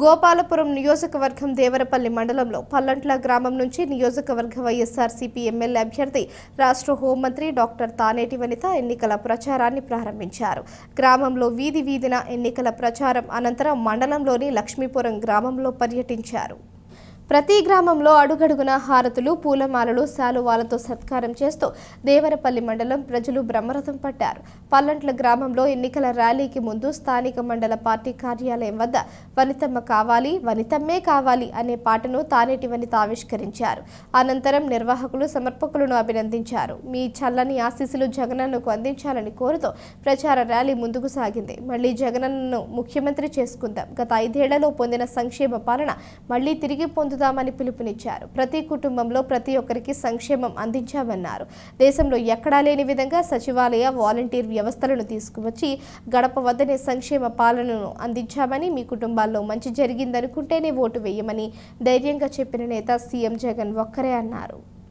గోపాలపురం నియోజకవర్గం దేవరపల్లి మండలంలో పల్లంట్ల గ్రామం నుంచి నియోజకవర్గ వైఎస్ఆర్సీపీ ఎమ్మెల్యే అభ్యర్థి రాష్ట్ర హోంమంత్రి డాక్టర్ తానేటి వనిత ఎన్నికల ప్రచారాన్ని ప్రారంభించారు. గ్రామంలో వీధి వీధిన ఎన్నికల ప్రచారం అనంతరం మండలంలోని లక్ష్మీపురం గ్రామంలో పర్యటించారు. ప్రతి గ్రామంలో అడుగడుగున హారతులు పూలమాలలు శాలువాలతో సత్కారం చేస్తూ దేవరపల్లి మండలం ప్రజలు బ్రహ్మరథం పట్టారు. పల్లంట్ల గ్రామంలో ఎన్నికల ర్యాలీకి ముందు స్థానిక మండల పార్టీ కార్యాలయం వద్ద వనితమ్మ కావాలి వనితమ్మే కావాలి అనే పాటను తానేటి వనిత ఆవిష్కరించారు. అనంతరం నిర్వాహకులు సమర్పకులను అభినందించారు. మీ చల్లని ఆశీస్సులు జగనన్నకు అందించాలని కోరుతూ ప్రచార ర్యాలీ ముందుకు సాగింది. మళ్ళీ జగనన్నను ముఖ్యమంత్రి చేసుకుందాం. గత ఐదేళ్ళలో పొందిన సంక్షేమ పాలన మళ్ళీ తిరిగి పొందుదామని పిలుపునిచ్చారు. ప్రతి కుటుంబంలో ప్రతి ఒక్కరికి సంక్షేమం అందించామన్నారు. దేశంలో ఎక్కడా లేని విధంగా సచివాలయ వాలంటీర్ వ్యవస్థలను తీసుకువచ్చి గడప వద్దనే సంక్షేమ పాలనను అందించామని మీ కుటుంబాల్లో మంచి జరిగిందనుకుంటేనే ఓటు వేయమని ధైర్యంగా చెప్పిన నేత సీఎం జగన్ ఒక్కరే అన్నారు.